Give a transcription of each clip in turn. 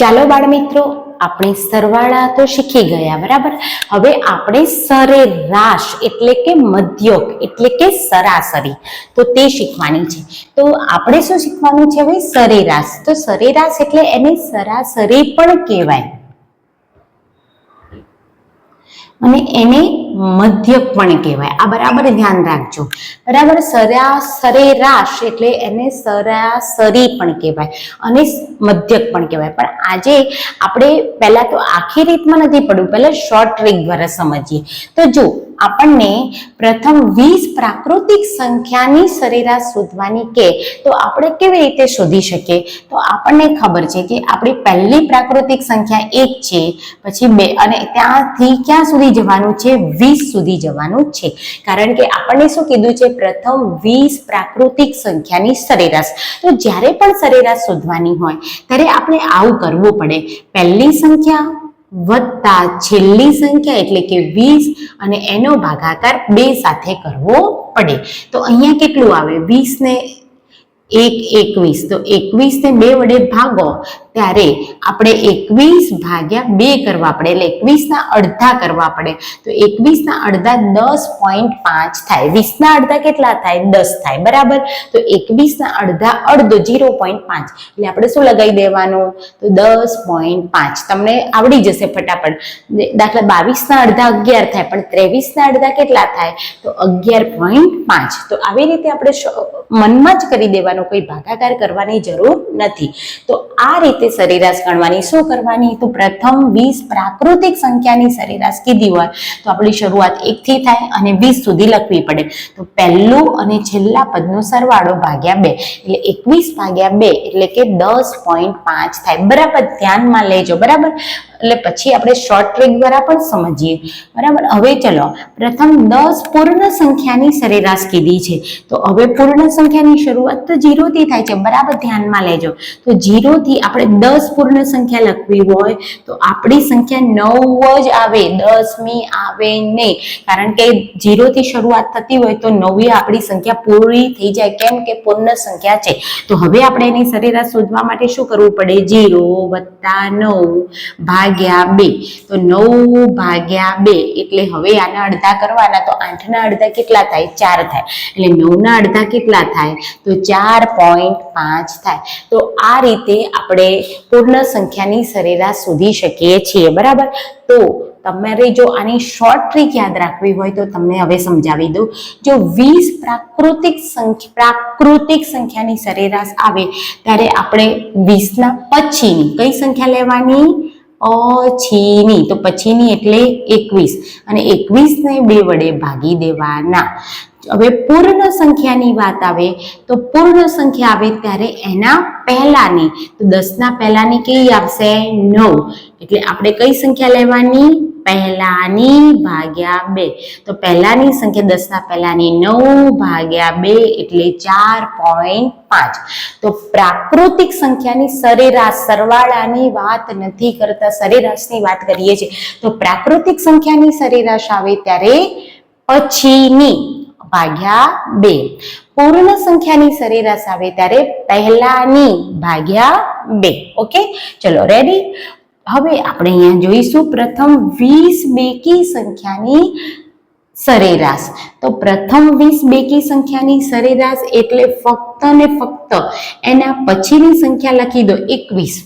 ચાલો બાળમિત્રો, આપણે સરવાળા તો શીખી ગયા, બરાબર? હવે આપણે સરેરાશ, એટલે કે મધ્યક, એટલે કે સરાસરી, તો તે શીખવાની છે. તો આપણે શું શીખવાનું છે હવે? સરેરાશ. તો સરેરાશ એટલે એને સરાસરી પણ કહેવાય. અને એને મધ્યક પણ કહેવાય. આ બરાબર ધ્યાન રાખજો. બરાબર સરા સરેરાશ એટલે એને સરાસરી પણ કહેવાય અને મધ્યક પણ કહેવાય. પણ આજે આપણે પહેલા તો આખી રીતમાં નથી પડવું. પહેલાં શોર્ટ ટ્રીક દ્વારા સમજીએ. તો જો આપણને પ્રથમ વીસ પ્રાકૃતિક સંખ્યાની સરેરાશ શોધવાની કે, તો આપણે કેવી રીતે શોધી શકીએ? તો આપણને ખબર છે કે આપણી પહેલી પ્રાકૃતિક સંખ્યા એક છે, પછી બે, અને ત્યાંથી ક્યાં સુધી જવાનું છે? વીસ. સુધી જવાનું છે. કારણ કે આપણને શું કીધું છે? પ્રથમ વીસ પ્રાકૃતિક સંખ્યાની સરેરાશ. તો જ્યારે પણ સરેરાશ શોધવાની હોય, ત્યારે આપણે આવું કરવું પડે. પહેલી સંખ્યા વત્તા છેલ્લી સંખ્યા એટલે કે વીસ અને એનો ભાગાકાર બે સાથે કરવો પડે. તો અહીંયા કેટલું આવે? વીસ ને એક એકવીસ. તો એકવીસ ને બે વડે ભાગો ત્યારે આપણે એકવીસ ભાગ્યા બે કરવા પડે એટલે એકવીસના અડધા કરવા પડે. તો એકવીસના અડધા દસ પોઈન્ટ પાંચ થાય. વીસના અડધા કેટલા થાય? દસ થાય. બરાબર? તો એકવીસના અડધા અડધો જીરો પોઈન્ટ પાંચ. એટલે આપણે શું લગાવી દેવાનું? તો દસ પોઈન્ટ પાંચ. તમને આવડી જશે ફટાફટ. દાખલા બાવીસના અડધા અગિયાર થાય, પણ ત્રેવીસના અડધા કેટલા થાય? તો અગિયાર પોઈન્ટ પાંચ. તો આવી રીતે આપણે મનમાં જ કરી દેવાનું. કોઈ ભાગાકાર કરવાની જરૂર નથી. તો આ રીતે સરેરાશ ગણવાની શું કરવાની? તો પ્રથમ વીસ પ્રાકૃતિક સંખ્યાની સરેરાશ કીધી હોય તો આપણી શરૂઆત એકથી થાય અને વીસ સુધી લખવી પડે. તો પહેલું અને છેલ્લા પદનો સરવાળો ભાગ્યા બે. એટલે એકવીસ ભાગ્યા બે એટલે કે દસ પોઈન્ટ પાંચ થાય. બરાબર? ધ્યાનમાં લેજો. બરાબર? એટલે પછી આપણે શોર્ટ ટ્રીક દ્વારા પણ સમજીએ. બરાબર? હવે ચલો, પ્રથમ દસ પૂર્ણ સંખ્યાની સરેરાશ કીધી છે. તો હવે પૂર્ણ સંખ્યાની શરૂઆત તો જીરોથી થાય છે. બરાબર? ધ્યાનમાં લેજો. તો જીરોથી આપણે દસ પૂર્ણ સંખ્યા લખવી હોય, તો આપણી સંખ્યા નવ જ આવે. દસમી આવે નહીં. કારણ કે જીરોથી શરૂઆત થતી હોય તો નવી આપણી સંખ્યા પૂરી થઈ જાય. કેમ કે પૂર્ણ સંખ્યા છે. તો હવે આપણે એની સરેરાશ શોધવા માટે શું કરવું પડે? જીરો વત્તા નવ ભાગ્યા બે. તો નવ ભાગ્યા બે એટલે હવે આના અડધા કરવાના તો આઠના અડધા કેટલા થાય? ચાર થાય. એટલે નવના અડધા કેટલા થાય? તો ચાર પોઈન્ટ પાંચ થાય. તો આ રીતે આપણે પૂર્ણ સંખ્યાની સરેરાશ શોધી શકીએ છીએ. બરાબર? તો તમારે જો આની શોર્ટ ટ્રીક યાદ રાખવી હોય તો તમને હવે સમજાવી દઉં. જો વીસ પ્રાકૃતિક સંખ્યા, પ્રાકૃતિક સંખ્યાની સરેરાશ આવે, ત્યારે આપણે વીસના પછીની કઈ સંખ્યા લેવાની? પછીની તો પછીની એટલે એકવીસ. અને એકવીસને બે વડે ભાગી દેવાના. હવે પૂર્ણ સંખ્યાની વાત આવે, તો પૂર્ણ સંખ્યા આવે ત્યારે એના પહેલાની. તો દસના પહેલાની કઈ આવશે? નવ. એટલે આપણે કઈ સંખ્યા લેવાની? પહેલાની ભાગ્યા બે. તો પહેલાની સંખ્યા દસના પહેલાની નવ ભાગ્યા બે એટલે ચાર પોઈન્ટ પાંચ. તો પ્રાકૃતિક સંખ્યાની સરેરાશ, સરવાળાની વાત નથી કરતા, સરેરાશની વાત કરીએ છીએ. તો પ્રાકૃતિક સંખ્યાની સરેરાશ આવે ત્યારે પછીની ભાગ્યા બે. પૂર્ણ સંખ્યાની સરેરાશ આવે ત્યારે પહેલાની ભાગ્યા બે. ઓકે? ચલો રેડી હવે આપણે અહીંયા જોઈશું. પ્રથમ વીસ બેકી સંખ્યાની સરેરાશ. તો પ્રથમ વીસ બેકી સંખ્યાની સરેરાશ એટલે ફક્ત ને ફક્ત એના પછીની સંખ્યા લખી દો એકવીસ.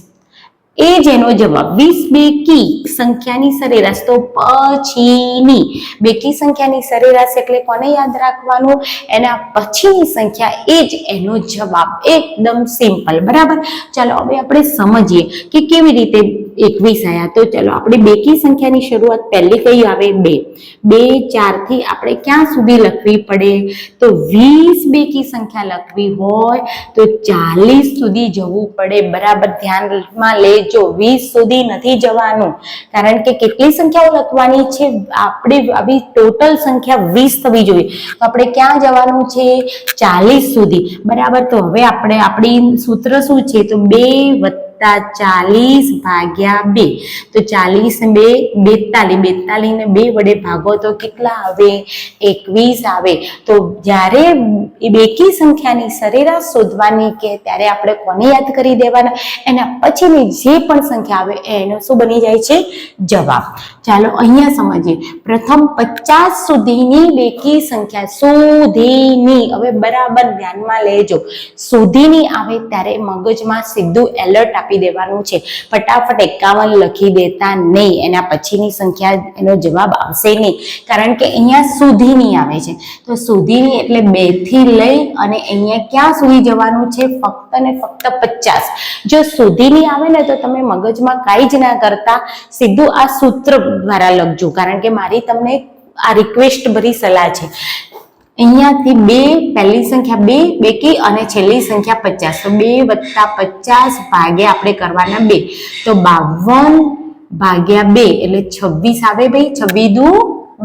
એ જ એનો જવાબ. વીસ બેકી સંખ્યાની સરેરાશ. તો પછીની બેકી સંખ્યાની સરેરાશ એટલે કોને યાદ રાખવાનું? એના પછીની સંખ્યા એ જ, એનો જવાબ એકદમ સિમ્પલ. બરાબર? ચાલો હવે આપણે સમજીએ કે કેવી રીતે એકવીસ આયા. તો ચલો આપણે બેકી સંખ્યાની શરૂઆત પહેલી કઈ આવે? બે. બે ચારથી આપણે ક્યાં સુધી લખવી પડે? તો વીસ બેકી સંખ્યા લખવી હોય તો ચાલીસ સુધી જવું પડે. બરાબર? ધ્યાનમાં લેજો. વીસ સુધી નથી જવાનું. કારણ કે કેટલી સંખ્યાઓ લખવાની છે? આપણે આવી ટોટલ સંખ્યા વીસ થવી જોઈએ. તો આપણે ક્યાં જવાનું છે? ચાલીસ સુધી. બરાબર? તો હવે આપણે, આપણી સૂત્ર શું છે? તો બે વત્તા વત્તા ચાલીસ ભાગ્યા બે. તો ચાલીસ બે, બેતાલીસ. બેતાલીસ ને બે વડે ભાગો તો કેટલા આવે? એકવીસ આવે. તો જ્યારે બેકી સંખ્યાની સરેરાશ શોધવાની કે ત્યારે આપણે કોને યાદ કરી દેવાના? એના પછીની જે પણ સંખ્યા આવે એનો શું બની જાય છે? જવાબ. ચાલો અહીંયા સમજીએ. પ્રથમ પચાસ સુધીની બેકી સંખ્યા સુધીની. હવે બરાબર ધ્યાનમાં લેજો. સુધીની આવે ત્યારે મગજમાં સીધું એલર્ટ આપી દેવાનું છે. ફટાફટ એકાવન લખી દેતા નહીં. એના પછીની સંખ્યા એનો જવાબ આવશે નહીં. કારણ કે અહીંયા સુધીની આવે છે. તો સુધીની એટલે બેથી લઈ અને અહીંયા ક્યાં સુધી જવાનું છે? ફક્ત ને ફક્ત પચાસ. જો સુધીની આવે ને તો તમે મગજમાં કાંઈ જ ના કરતા, સીધું આ સૂત્ર દ્વારા લખજો. કારણ કે મારી તમને આ રિક્વેસ્ટ ભરી સલાહ છે. અહીંયાથી બે, પહેલી સંખ્યા બે, બેકી અને છેલ્લી સંખ્યા પચાસ. તો બે વત્તા પચાસ ભાગ્યા આપણે કરવાના બે. તો બાવન ભાગ્યા બે, એટલે છવ્વીસ આવે ભાઈ, છવ્વીસ દુ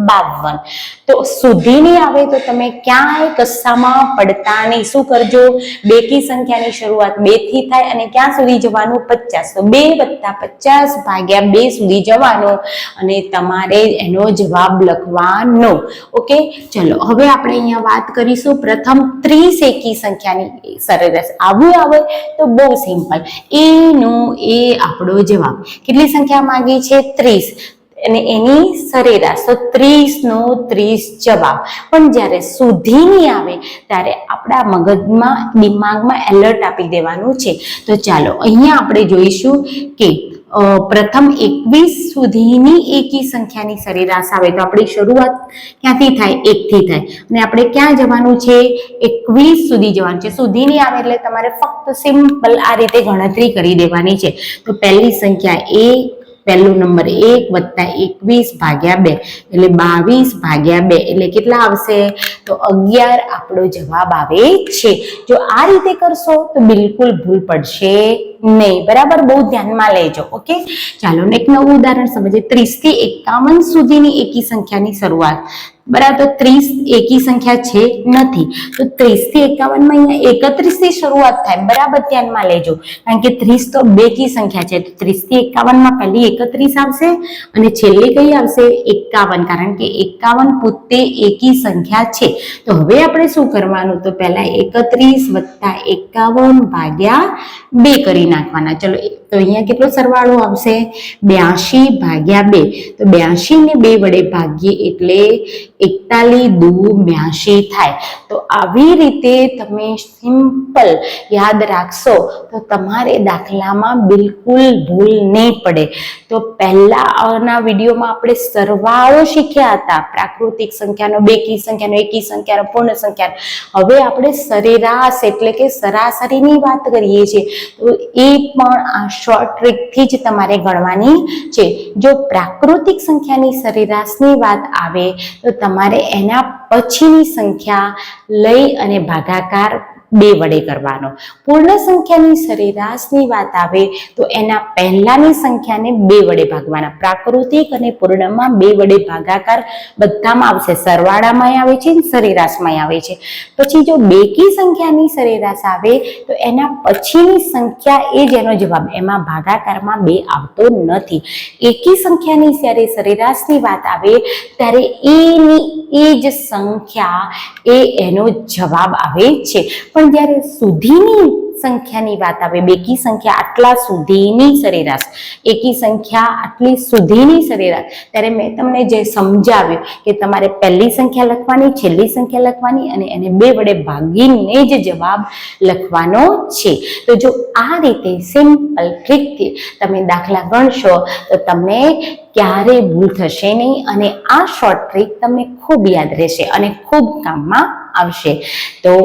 બાવન. તો સુધીની આવે તો તમે ક્યાંય કસ્સામાં પડતા નહીં. શું કરજો? બેકી સંખ્યાની શરૂઆત બેથી થાય અને ક્યાં સુધી જવાનું? પચાસ. તો બે વત્તા પચાસ ભાગ્યા બે સુધી જવાનો અને તમારે એનો જવાબ લખવાનો. ઓકે? ચલો, હવે આપણે અહીંયા વાત કરીશું. પ્રથમ ત્રીસ એકી સંખ્યાની. સરેરાશ આવું આવે તો બહુ સિમ્પલ. એનો એ આપણો જવાબ. કેટલી સંખ્યા માંગી છે? ત્રીસ. અને એની સરેરાશ, તો ત્રીસ નો ત્રીસ જવાબ. પણ જ્યારે સુધીની આવે, ત્યારે આપણા મગજમાં, દિમાગમાં એલર્ટ આપી દેવાનું છે. તો ચાલો, અહીંયા આપણે જોઈશું કે પ્રથમ એકવીસ સુધીની એકી સંખ્યાની સરેરાશ આવે. તો આપણી શરૂઆત ક્યાંથી થાય? એકથી થાય. અને આપણે ક્યાં જવાનું છે? એકવીસ સુધી જવાનું છે. સુધીની આવે એટલે તમારે ફક્ત સિમ્પલ આ રીતે ગણતરી કરી દેવાની છે. તો પહેલી સંખ્યા એક પહેલો નંબર એક વત્તા એકવીસ ભાગ્યા બે. એટલે બાવીસ ભાગ્યા બે. એટલે કેટલા આવશે? તો અગિયાર આપણો જવાબ આવે છે. જો આ રીતે કરશો તો બિલકુલ ભૂલ પડશે નહીં. બરાબર? બહુ ધ્યાનમાં લેજો, ઓકે? ચાલો, ને એક નવું ઉદાહરણ સમજીએ. ત્રીસથી એકાવન સુધીની એકી સંખ્યાની શરૂઆત. બરાબર ત્રીસ એકી સંખ્યા છે નથી. તો ત્રીસથી એકાવનમાં અહીંયા એકત્રીસથી શરૂઆત થાય, બરાબર ધ્યાનમાં લેજો. કારણ કે ત્રીસ તો બે કી સંખ્યા છે, તો ત્રીસથી એકાવનમાં પહેલી એકત્રીસ આવશે અને છેલ્લી કઈ આવશે? એકાવન. કારણ કે એકાવન પોતે એકી સંખ્યા છે. તો હવે આપણે શું કરવાનું? તો પહેલા એકત્રીસ વત્તા એકાવન ભાગ્યા બે કરી નાખવાના. ચલો, તો અહીંયા કેટલો સરવાળો આવશે? બ્યાસી ભાગ્યા બે. તો બ્યાસી ને બે વડે ભાગીએ એટલે એકતાલીસ દુ બ્યાસી થાય. તો આવી રીતે તમે સિમ્પલ યાદ રાખશો તો તમારે દાખલામાં બિલકુલ ભૂલ નહીં પડે. તો પહેલાના વિડીયોમાં આપણે સરવાળો શીખ્યા હતા. પ્રાકૃતિક સંખ્યાનો બેકી સંખ્યાનો એકી સંખ્યાનો પૂર્ણ સંખ્યાનો. હવે આપણે સરેરાશ એટલે કે સરાસરીની વાત કરીએ છીએ. તો એ પણ આ શોર્ટ ટ્રીકથી જ તમારે ગણવાની છે. જો પ્રાકૃતિક સંખ્યાની સરેરાશની વાત આવે તો તમારે એના પછીની સંખ્યા લઈ અને ભાગાકાર બે વડે કરવાનો. પૂર્ણ સંખ્યાની સરેરાશની વાત આવે તો એના પહેલાની સંખ્યાને બે વડે ભાગવાના. પ્રાકૃતિક અને પૂર્ણમાં બે વડે ભાગાકાર બધામાં આવશે. સરવાળામાં આવે છે સરેરાશમાં આવે છે. પછી જો બેકી સંખ્યાની સરેરાશ આવે તો એના પછીની સંખ્યા એ જ એનો જવાબ. એમાં ભાગાકારમાં બે આવતો નથી. એકી સંખ્યાની જ્યારે સરેરાશની વાત આવે ત્યારે એની એ જ સંખ્યા એ એનો જવાબ આવે છે. જ્યારે સુધીની સંખ્યાની વાત આવે, બેકી સંખ્યા આટલા સુધીની સરેરાશ, એકી સંખ્યા આટલી સુધીની સરેરાશ, ત્યારે મેં તમને જે સમજાવ્યું કે તમારે પહેલી સંખ્યા લખવાની, છેલ્લી સંખ્યા લખવાની અને એને બે વડે ભાગીને જ જવાબ લખવાનો છે. તો જો આ રીતે સિમ્પલ ટ્રીકથી તમે દાખલા ગણશો, તો તમને ક્યારેય ભૂલ થશે નહીં અને આ શોર્ટ ટ્રીક તમને ખૂબ યાદ રહેશે અને ખૂબ કામમાં આવશે. તો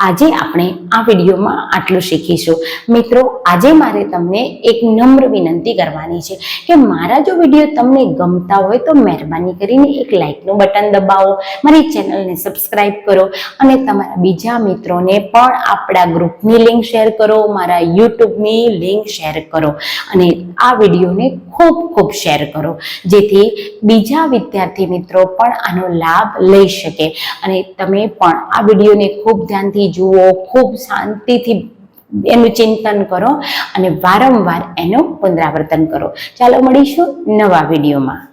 આજે આપણે આ વિડીયોમાં આટલું શીખીશું. મિત્રો આજે મારે તમને એક નમ્ર વિનંતી કરવાની છે કે મારા જો વીડિયો તમને ગમતા હોય તો મહેરબાની કરીને એક લાઇકનું બટન દબાવો, મારી ચેનલને સબસ્ક્રાઇબ કરો અને તમારા બીજા મિત્રોને પણ આપણા ગ્રુપની લિંક શેર કરો, મારા યુટ્યુબની લિંક શેર કરો અને આ વિડીયોને ખૂબ ખૂબ શેર કરો, જેથી બીજા વિદ્યાર્થી મિત્રો પણ આનો લાભ લઈ શકે અને તમે પણ આ વિડીયોને ખૂબ ધ્યાનથી જુઓ, ખૂબ શાંતિથી એનું ચિંતન કરો અને વારંવાર એનું પુનરાવર્તન કરો. ચાલો મળીશું નવા વિડીયોમાં.